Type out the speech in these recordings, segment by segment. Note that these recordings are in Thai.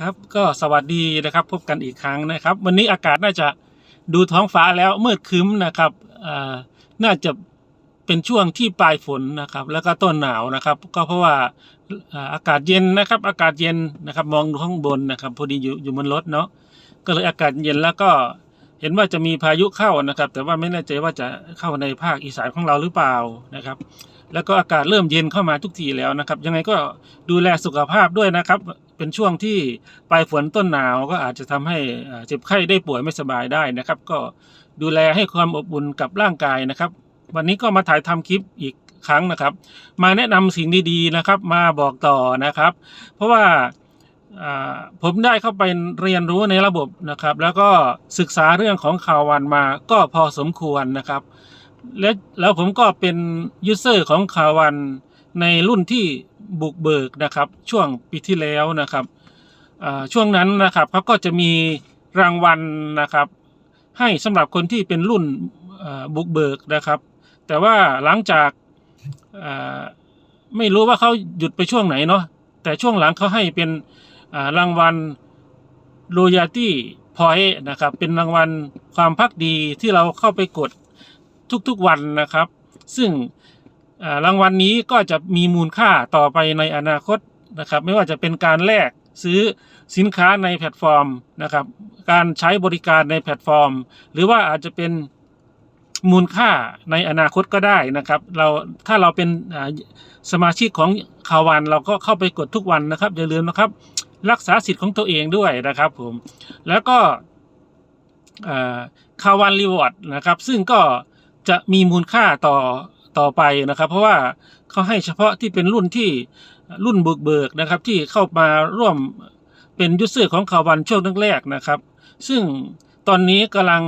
ครับก็สวัสดีนะครับพบกันอีกครั้งนะครับ วันนี้อากาศน่าจะดูท้องฟ้าแล้วมืดคึ้มนะครับอ่าน่าจะเป็นช่วงที่ปลายฝนนะครับ แล้วก็ต้นหนาวนะครับ ก็เพราะว่าอ่าอากาศเย็นนะครับ อากาศเย็นนะครับ มองดูข้างบนนะครับ พอดีอยู่อยู่บนรถเนาะก็เลยอากาศเย็นแล้วก็เห็นว่าจะมีพายุเข้านะครับ แต่ว่าไม่แน่ใจว่าจะเข้าในภาคอีสานของเราหรือเปล่านะครับ แล้วก็อากาศเริ่มเย็นเข้ามาทุกทีแล้วนะครับ ยังไงก็ดูแลสุขภาพด้วยนะครับ เป็นช่วงที่ปลายฝนต้นหนาวก็อาจจะทำให้เจ็บไข้ได้ป่วยไม่สบายได้นะครับ ก็ดูแลให้ความอบอุ่นกับร่างกายนะครับ วันนี้ก็มาถ่ายทำคลิปอีกครั้งนะครับ มาแนะนำสิ่งดีๆนะครับ มาบอกต่อนะครับ เพราะว่าผมได้เข้าไปเรียนรู้ในระบบนะครับ แล้วก็ศึกษาเรื่องของข่าววันมาก็พอสมควรนะครับ และแล้วผมก็เป็นยูเซอร์ของข่าววันในรุ่นที่ บุกเบิกนะครับช่วงปีที่แล้วนะครับช่วงนั้นนะครับเขาก็จะมีรางวัลนะครับ ให้สำหรับคนที่เป็นรุ่นบุกเบิกนะครับ แต่ว่าหลังจากไม่รู้ว่าเขาหยุดไปช่วงไหนเนาะแต่ช่วงหลังเขาให้เป็นรางวัล loyalty point นะครับเป็นรางวัลความพักดีที่เราเข้าไปกดทุกๆวันนะครับ ซึ่ง รางวัลนี้ก็จะมีมูลค่าต่อไปในอนาคตนะครับ ไม่ว่าจะเป็นการแลกซื้อสินค้าในแพลตฟอร์มนะครับ การใช้บริการในแพลตฟอร์ม หรือว่าอาจจะเป็นมูลค่าในอนาคตก็ได้นะครับ เราถ้าเราเป็นสมาชิกของข่าววันเราก็เข้าไปกดทุกวันนะครับ อย่าลืมนะครับ รักษาสิทธิ์ของตัวเองด้วยนะครับผม แล้วก็คาววันรีวอร์ดนะครับ ซึ่งก็จะมีมูลค่าต่อ ต่อไปนะครับ เพราะว่าเขาให้เฉพาะที่เป็นรุ่นที่รุ่นบุกเบิกนะครับ ที่เข้ามาร่วมเป็นยูเซอร์ของคาววันช่วงแรกๆนะครับ ซึ่งตอนนี้กำลัง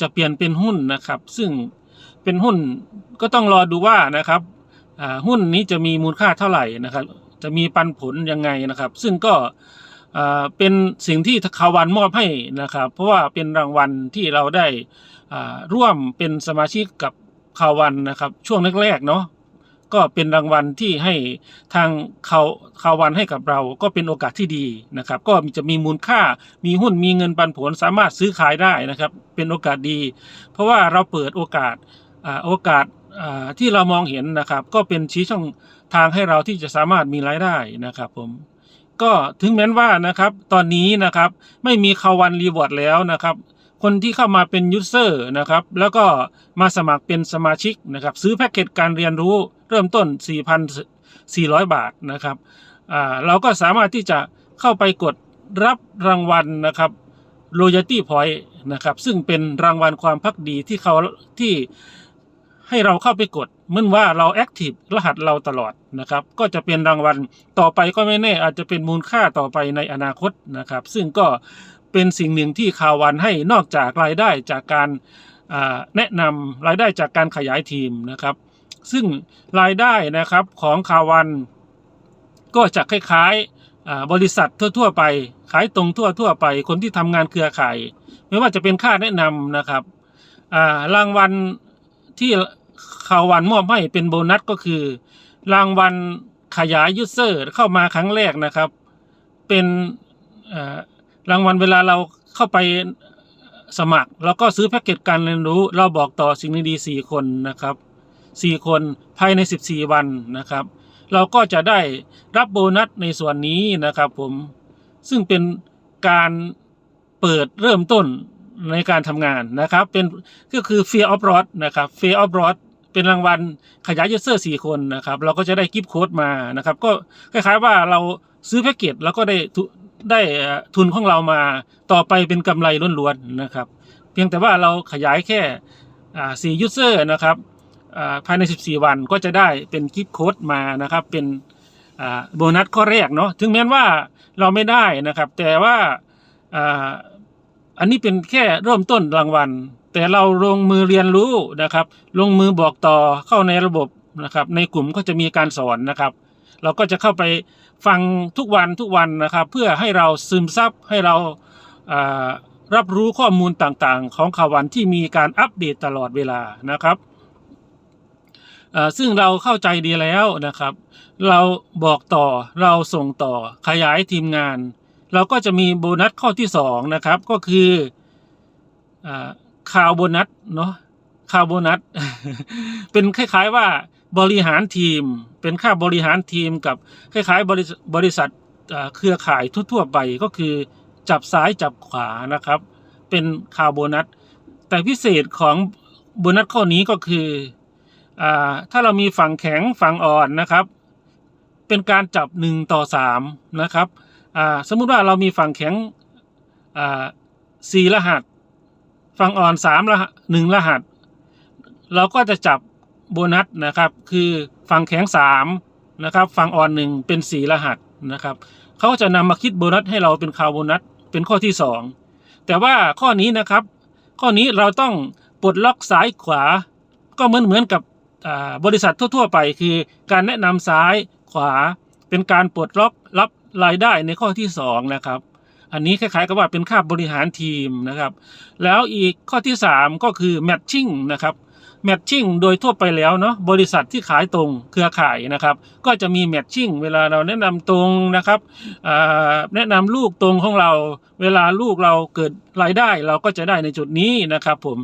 จะเปลี่ยนเป็นหุ้นนะครับ ซึ่งเป็นหุ้นก็ต้องรอดูว่านะครับหุ้นนี้จะมีมูลค่าเท่าไหร่นะครับ จะมีปันผลยังไงนะครับ ซึ่งก็เป็นสิ่งที่คาวันมอบให้นะครับ เพราะว่าเป็นรางวัลที่เราได้ร่วมเป็นสมาชิกกับ คาวันนะครับ ช่วงแรกๆเนาะก็เป็นรางวัลที่ให้ทางเขาคาวันให้กับเราก็เป็นโอกาสที่ดีนะครับ ก็จะมีมูลค่ามีหุ้นมีเงินปันผลสามารถซื้อขายได้นะครับ เป็นโอกาสดี เพราะว่าเราเปิดโอกาสอโอกาสที่เรามองเห็นนะครับ ก็เป็นชี้ช่องทางให้เราที่จะสามารถมีรายได้นะครับผมก็ถึงแม้ว่านะครับตอนนี้นะครับไม่มีคาวันรีวอร์ดแล้วนะครับ คนที่เข้ามาเป็นยูเซอร์นะครับแล้วก็มาสมัครเป็นสมาชิกนะครับซื้อแพ็กเกจการเรียนรู้เริ่มต้น 4,400 บาทนะครับอ่าเราก็สามารถที่จะเข้าไปกดรับรางวัลนะครับ loyalty point นะครับซึ่งเป็นรางวัลความพักดีที่เขาที่ให้เราเข้าไปกดเมื่อนว่าเราแอคทีฟรหัสเราตลอดนะครับ ก็จะเป็นรางวัลต่อไปก็ไม่แน่อาจจะเป็นมูลค่าต่อไปในอนาคตนะครับ ซึ่งก็ เป็นสิ่งหนึ่งที่ข่าววันให้นอกจากรายได้จากการแนะนำรายได้จากการขยายทีมนะครับ ซึ่งรายได้นะครับของข่าววันก็จะคล้ายๆบริษัททั่ว ๆ ไป ขายตรงทั่ว ๆ ไป คนที่ทำงานเครือข่าย ไม่ว่าจะเป็นค่าแนะนำนะครับรางวัลที่ข่าววันมอบให้เป็นโบนัสก็คือ รางวัลขยายยูเซอร์เข้ามาครั้งแรกนะครับ เป็น รางวัลเวลาเราเข้าไปสมัครแล้วก็ซื้อแพ็กเกจการเรียนรู้ เราบอกต่อสิ่งดีๆสี่คนนะครับสี่คนภายในสิบสี่วันนะครับ เราก็จะได้รับโบนัสในส่วนนี้นะครับผมซึ่งเป็นการเปิดเริ่มต้นในการทำงานนะครับเป็นก็คือ Fear of Rod นะครับ Fear of Rod เป็นรางวัลขยายยูเซอร์สี่คนนะครับ เราก็จะได้กิฟต์โค้ดมานะครับ ก็คล้ายๆว่าเราซื้อแพ็กเกจแล้วก็ได้ทุ ได้ทุนของเรามาต่อไปเป็นกำไรล้วนๆนะครับ เพียงแต่ว่าเราขยายแค่สี่ยูเซอร์นะครับภายใน 14 วันก็จะได้เป็นกิฟต์โค้ดมานะครับเป็นโบนัสข้อแรกเนาะถึงแม้ว่าเราไม่ได้นะครับ แต่ว่าอ่าอันนี้เป็นแค่เริ่มต้นรางวัล แต่เราลงมือเรียนรู้นะครับ ลงมือบอกต่อเข้าในระบบนะครับ ในกลุ่มก็จะมีการสอนนะครับ เราก็จะเข้าไปฟังทุกวันทุกวันนะครับ เพื่อให้เราซึมซับให้เราารับรู้ข้อมูลต่างๆ ของข่าววันที่มีการอัปเดตตลอดเวลานะครับซึ่งเราเข้าใจดีแล้วนะครับ เราบอกต่อเราส่งต่อขยายทีมงาน เราก็จะมีโบนัสข้อที่สองนะครับก็คืออาคาวโบนัสเนาะคาวโบนัส เป็นคล้ายๆว่า บริหารทีม เป็นค่าบริหารทีมกับคล้ายๆบริษัทบริษัทเครือข่ายทั่วๆไปก็คือจับซ้ายจับขวานะครับ เป็นคาวโบนัส แต่พิเศษของโบนัสข้อนี้ก็คืออถ้าเรามีฝั่งแข็งฝั่งอ่อนนะครับ เป็นการจับหนึ่งต่อสามนะครับสมมุติว่าเรามีฝั่งแข็งสี่รหัส ฝั่งอ่อนสามรหัสหนึ่งรหัส เราก็จะจับ โบนัสนะครับคือฝั่งแข็งสามนะครับฝั่งอ่อนหนึ่งเป็นสี่รหัสนะครับเขาจะนำมาคิดโบนัสให้เราเป็นคาวโบนัสเป็นข้อที่สองแต่ว่าข้อนี้นะครับ ข้อนี้เราต้องปลดล็อกซ้ายขวา ก็เหมือนเหมือนกับบริษัททั่ว ๆ ไป คือการแนะนำซ้ายขวาเป็นการปลดล็อกรับรายได้ในข้อที่สองนะครับ อันนี้คล้ายๆกับว่าเป็นค่าบริหารทีมนะครับ แล้วอีกข้อที่ 3 ก็คือแมทชิ่งนะครับ แมทชิ่งโดยทั่วไปแล้วเนาะบริษัทที่ขายตรงเครือข่ายนะครับ ก็จะมีแมทชิ่งเวลาเราแนะนำตรงนะครับแนะนำลูกตรงของเรา เวลาลูกเราเกิดรายได้เราก็จะได้ในจุดนี้นะครับผม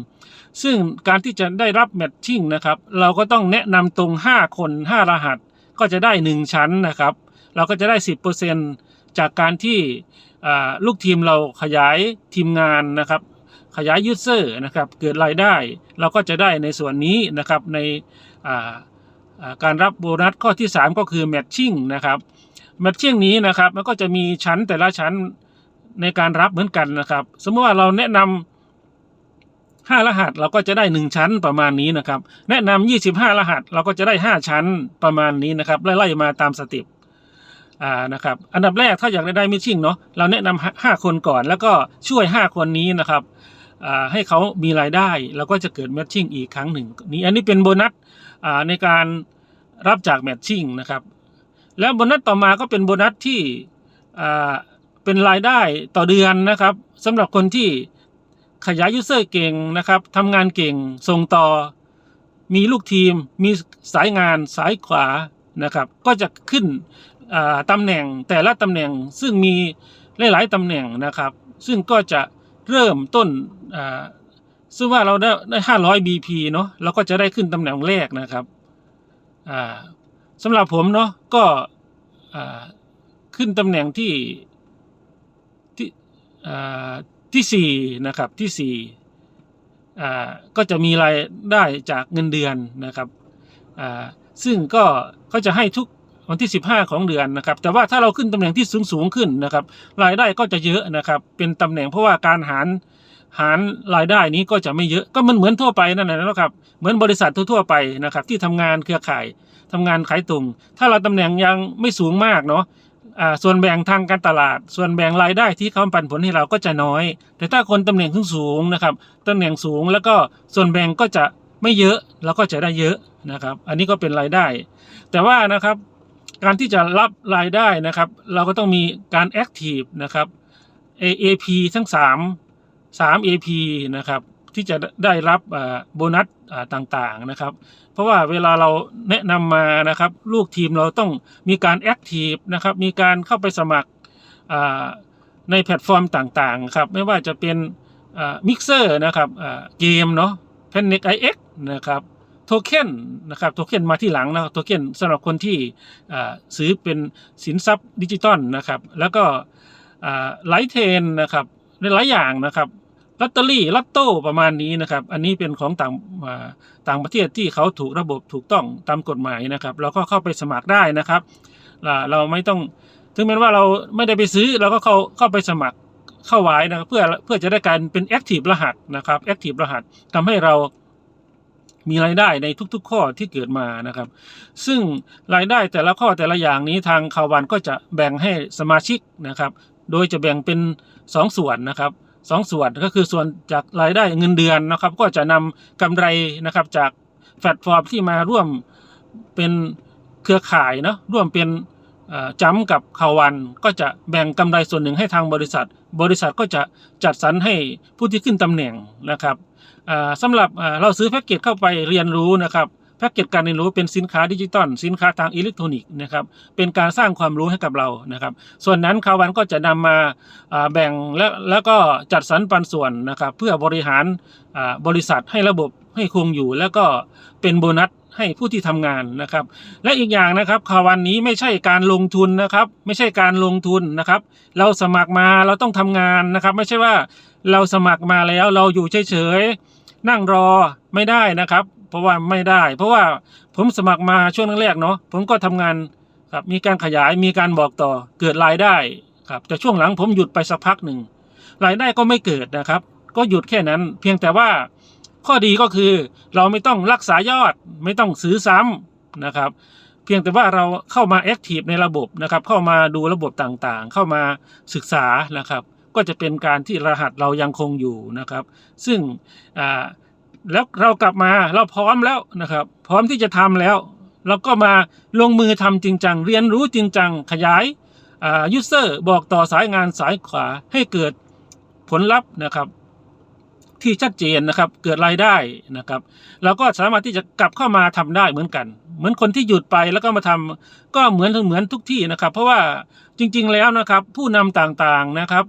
ซึ่งการที่จะได้รับแมทชิ่งนะครับ เราก็ต้องแนะนำตรง 5 คน 5 รหัส ก็จะได้ 1 ชั้นนะครับ เราก็จะได้ 10%จากการที่ลูกทีมเราขยายทีมงานนะครับ ขยายยูเซอร์นะครับเกิดรายได้ เราก็จะได้ในส่วนนี้นะครับในการรับโบนัสข้อที่ 3 ก็คือแมทชิ่งนะครับแมทชิ่งนี้นะครับมันก็จะมีชั้นแต่ละชั้นในการรับเหมือนกันนะครับ สมมติว่าเราแนะนำห้ารหัสเราก็จะได้หนึ่งชั้นประมาณนี้นะครับ แนะนำยี่สิบห้ารหัสเราก็จะได้ห้าชั้นประมาณนี้นะครับไล่ๆมาตามสเต็ปอ่านะครับอันดับแรกถ้าอยากได้ได้มิชชิ่งเนาะเราแนะนำห้าคนก่อน แล้วก็ช่วยห้าคนนี้นะครับ ให้เขามีรายได้เราก็จะเกิดแมทชิ่งอีกครั้งหนึ่งนี่อันนี้เป็นโบนัสในการรับจากแมทชิ่งนะครับ แล้วโบนัสต่อมาก็เป็นโบนัสที่เป็นรายได้ต่อเดือนนะครับสำหรับคนที่ขยายยูเซอร์เก่งนะครับทำงานเก่งส่งต่อ มีลูกทีม มีสายงานสายขวานะครับ ก็จะขึ้นตำแหน่งแต่ละตำแหน่งซึ่งมีหลาย ๆตำแหน่งนะครับ ซึ่งก็จะ เริ่มต้นซึ่งว่าเราได้ได้ห้าร้อย BP เนาะเราก็จะได้ขึ้นตำแหน่งแรกนะครับสำหรับผมเนาะก็ขึ้นตำแหน่งที่ที่ที่สี่นะครับที่สี่ก็จะมีรายได้จากเงินเดือนนะครับซึ่งก็ก็จะให้ทุก วันที่ 15 ของเดือนนะครับ แต่ว่าถ้าเราขึ้นตำแหน่งที่สูงสูงขึ้นนะครับ รายได้ก็จะเยอะนะครับ เป็นตำแหน่งเพราะว่าการหารหารรายได้นี้ก็จะไม่เยอะก็มันเหมือนทั่วไปนั่นแหละนะครับ เหมือนบริษัททั่วๆไปนะครับ ที่ทำงานเครือข่ายทำงานขายตรง ถ้าเราตำแหน่งยังไม่สูงมากเนาะส่วนแบ่งทางการตลาด ส่วนแบ่งรายได้ที่เขาปันผลให้เราก็จะน้อย แต่ถ้าคนตำแหน่งขึ้นสูงนะครับตำแหน่งสูงแล้วก็ส่วนแบ่งก็จะไม่เยอะเราก็จะได้เยอะนะครับ อันนี้ก็เป็นรายได้ แต่ว่านะครับ การที่จะรับรายได้นะครับ เราก็ต้องมีการแอคทีฟนะครับ AAP ทั้ง 3 3 AP นะครับที่จะได้รับโบนัสต่างๆนะครับ เพราะว่าเวลาเราแนะนำมานะครับ ลูกทีมเราต้องมีการแอคทีฟนะครับ มีการเข้าไปสมัครในแพลตฟอร์มต่างๆครับ ไม่ว่าจะเป็นมิกเซอร์นะครับเกมเนาะ p a n i c IX นะครับ โทเค็นนะครับโทเค็นมาที่หลังนะครับโทเค็นสำหรับคนที่ซื้อเป็นสินทรัพย์ดิจิตอลนะครับ แล้วก็ไลท์เทนนะครับในหลายอย่างนะครับลอตเตอรี่ลอตโต้ประมาณนี้นะครับ อันนี้เป็นของต่างต่างประเทศที่เขาถูกระบบถูกต้องตามกฎหมายนะครับ เราก็เข้าไปสมัครได้นะครับ เราไม่ต้องถึงแม้ว่าเราไม่ได้ไปซื้อเราก็เข้าเข้าไปสมัครเข้าไว้นะครับเพื่อเพื่อจะได้การเป็นแอคทีฟรหัสนะครับแอคทีฟรหัสทำให้เรา มีรายได้ในทุกๆ ข้อที่เกิดมานะครับ ซึ่งรายได้แต่ละข้อแต่ละอย่างนี้ทางคาวันก็จะแบ่งให้สมาชิกนะครับ โดยจะแบ่งเป็นสองส่วนนะครับสองส่วนก็คือส่วนจากรายได้เงินเดือนนะครับ ก็จะนำกำไรนะครับจากแพลตฟอร์มที่มาร่วมเป็นเครือข่ายเนาะร่วมเป็น จำกับข่าววันก็จะแบ่งกำไรส่วนหนึ่งให้ทางบริษัท บริษัทก็จะจัดสรรให้ผู้ที่ขึ้นตำแหน่งนะครับอ่าสำหรับเราซื้อแพ็กเกจเข้าไปเรียนรู้นะครับแพ็กเกจการเรียนรู้เป็นสินค้าดิจิตอลสินค้าทางอิเล็กทรอนิกส์นะครับเป็นการสร้างความรู้ให้กับเรานะครับ ส่วนนั้นคาวันก็จะนำมาอ่าแบ่งและแล้วก็จัดสรรปันส่วนนะครับเพื่อบริหารบริษัทให้ระบบให้คงอยู่ แล้วก็เป็นโบนัส ให้ผู้ที่ทำงานนะครับ และอีกอย่างนะครับคาวันนี้ไม่ใช่การลงทุนนะครับ ไม่ใช่การลงทุนนะครับ เราสมัครมาเราต้องทำงานนะครับ ไม่ใช่ว่าเราสมัครมาแล้วเราอยู่เฉยๆนั่งรอไม่ได้นะครับ เพราะว่าไม่ได้ เพราะว่าผมสมัครมาช่วงแรกๆเนาะผมก็ทำงานครับมีการขยายมีการบอกต่อเกิดรายได้ครับแต่ช่วงหลังผมหยุดไปสักพักหนึ่งรายได้ก็ไม่เกิดนะครับ ก็หยุดแค่นั้น เพียงแต่ว่า ข้อดีก็คือเราไม่ต้องรักษายอดไม่ต้องซื้อซ้ำนะครับ เพียงแต่ว่าเราเข้ามาแอคทีฟในระบบนะครับ เข้ามาดูระบบต่างๆ เข้ามาศึกษานะครับ ก็จะเป็นการที่รหัสเรายังคงอยู่นะครับ ซึ่งแล้วเรากลับมาเราพร้อมแล้วนะครับ พร้อมที่จะทำแล้วเราก็มาลงมือทำจริงจังเรียนรู้จริงจังขยายอ่ายูเซอร์บอกต่อสายงานสายขวาให้เกิดผลลัพธ์นะครับ ที่ชัดเจนนะครับเกิดรายได้นะครับเราก็สามารถที่จะกลับเข้ามาทำได้เหมือนกัน เหมือนคนที่หยุดไปแล้วก็มาทำก็เหมือนเหมือนทุกที่นะครับ เพราะว่าจริง ๆแล้วนะครับผู้นำต่างๆนะครับ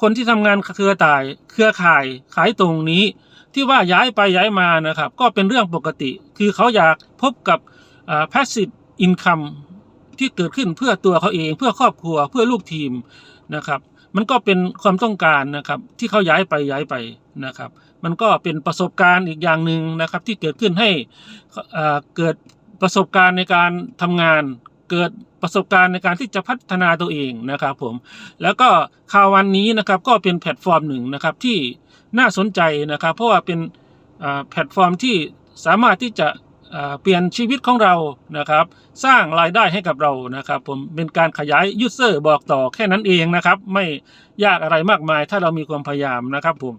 คนที่ทำงานเครือต่ายเครือข่ายขายตรงนี้ ที่ว่าย้ายไปย้ายมานะครับ ก็เป็นเรื่องปกติ คือเขาอยากพบกับ passive income ที่เกิดขึ้นเพื่อตัวเขาเองเพื่อครอบครัวเพื่อลูกทีมนะครับ มันก็เป็นความต้องการนะครับที่เขาย้ายไปย้ายไปนะครับ มันก็เป็นประสบการณ์อีกอย่างหนึ่งนะครับ ที่เกิดขึ้นให้เอ่อเกิดประสบการณ์ในการทำงาน เกิดประสบการณ์ในการที่จะพัฒนาตัวเองนะครับผมแล้วก็ข่าววันนี้นะครับก็เป็นแพลตฟอร์มหนึ่งนะครับที่น่าสนใจนะครับ เพราะว่าเป็นอ่าแพลตฟอร์มที่สามารถที่จะ เปลี่ยนชีวิตของเรานะครับ สร้างรายได้ให้กับเรานะครับ ผมเป็นการขยายยูเซอร์บอกต่อแค่นั้นเองนะครับ ไม่ยากอะไรมากมายถ้าเรามีความพยายามนะครับผม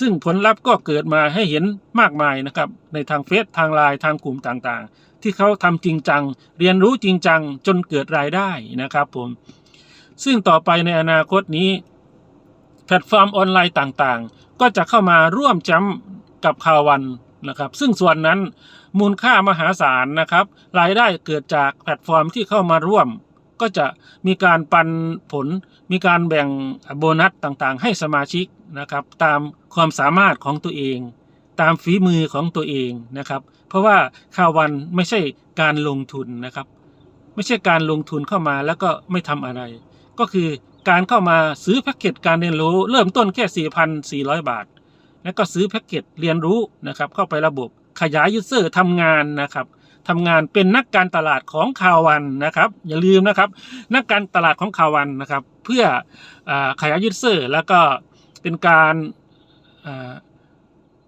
ซึ่งผลลัพธ์ก็เกิดมาให้เห็นมากมายนะครับ ในทางเฟซทางไลน์ทางกลุ่มต่างๆ ที่เขาทำจริงจัง เรียนรู้จริงจังจนเกิดรายได้นะครับผมซึ่งต่อไปในอนาคตนี้ แพลตฟอร์มออนไลน์ต่างๆ ก็จะเข้ามาร่วมจำกับข่าววันนะครับ ซึ่งส่วนนั้น มูลค่ามหาศาลนะครับ รายได้เกิดจากแพลตฟอร์มที่เข้ามาร่วม ก็จะมีการปันผล มีการแบ่งโบนัสต่างๆ ให้สมาชิกนะครับ ตามความสามารถของตัวเอง ตามฝีมือของตัวเองนะครับ เพราะว่าข่าววันไม่ใช่การลงทุนนะครับ ไม่ใช่การลงทุนเข้ามาแล้วก็ไม่ทำอะไร ก็คือการเข้ามาซื้อแพ็กเกจการเรียนรู้เริ่มต้นแค่ 4,400 บาท แล้วก็ซื้อแพ็กเกจเรียนรู้นะครับเข้าไประบบ ขยายยูเซอร์ทำงานนะครับทำงานเป็นนักการตลาดของข่าววันนะครับ อย่าลืมนะครับ นักการตลาดของข่าววันนะครับ เพื่ออขยายยูเซอร์แล้วก็เป็นการ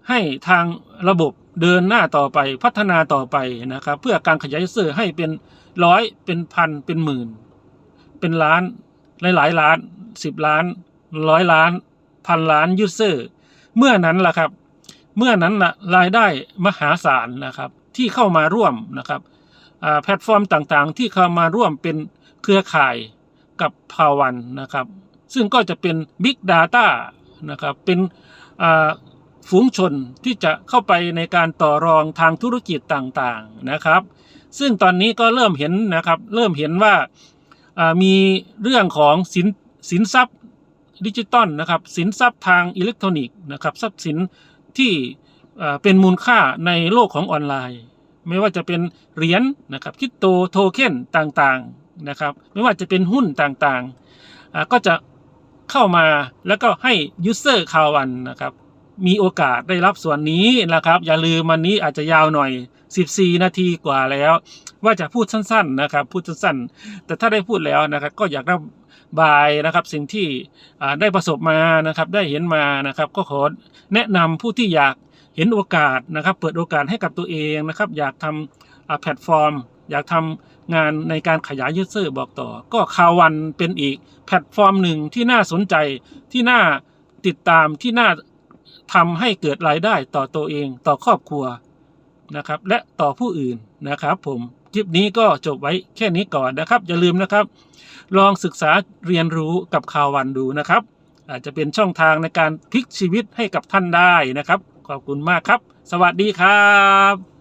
ให้ทางระบบเดินหน้าต่อไปพัฒนาต่อไปนะครับ เพื่อการขยายยูเซอร์ให้เป็นร้อยเป็นพันเป็นหมื่น เป็นล้านหลายๆล้านสิบล้านร้อยล้านพันล้านยูเซอร์เมื่อนั้นล่ะครับ เมื่อนั้นละรายได้มหาศาลนะครับที่เข้ามาร่วมนะครับแพลตฟอร์มต่างๆ ที่เข้ามาร่วมเป็นเครือข่ายกับภาวันนะครับ ซึ่งก็จะเป็น Big Data นะครับเป็นฝูงชนที่จะเข้าไปในการต่อรองทางธุรกิจต่างๆนะครับ ซึ่งตอนนี้ก็เริ่มเห็นนะครับ เริ่มเห็นว่าอ่ามีเรื่องของสินสินทรัพย์ดิจิตอลนะครับสินทรัพย์ทางอิเล็กทรอนิกส์นะครับทรัพย์สิน ที่เป็นมูลค่าในโลกของออนไลน์ ไม่ว่าจะเป็นเหรียญนะครับคริปโตโทเค็นต่างๆนะครับไม่ว่าจะเป็นหุ้นต่างๆ ก็จะเข้ามาแล้วก็ให้ยูเซอร์คาวันนะครับมีโอกาสได้รับส่วนนี้นะครับ อย่าลืมวันนี้อาจจะยาวหน่อย 14 นาทีกว่าแล้ว ว่าจะพูดสั้น ๆนะครับ พูดสั้นๆ แต่ถ้าได้พูดแล้วนะครับ ก็อยากระ บายนะครับ สิ่งที่ได้ประสบมานะครับ ได้เห็นมานะครับ ก็ขอแนะนำผู้ที่อยากเห็นโอกาสนะครับ เปิดโอกาสให้กับตัวเองนะครับ อยากทำอ่าแพลตฟอร์ม อยากทำงานในการขยายยูเซอร์บอกต่อ ก็คาวันเป็นอีกแพลตฟอร์มหนึ่งที่น่าสนใจที่น่าติดตามที่น่าทำให้เกิดรายได้ต่อตัวเองต่อครอบครัวนะครับ และต่อผู้อื่นนะครับผม คลิปนี้ก็จบไว้แค่นี้ก่อนนะครับ อย่าลืมนะครับ ลองศึกษาเรียนรู้กับข่าววันดูนะครับ อาจจะเป็นช่องทางในการพลิกชีวิตให้กับท่านได้นะครับ ขอบคุณมากครับ สวัสดีครับ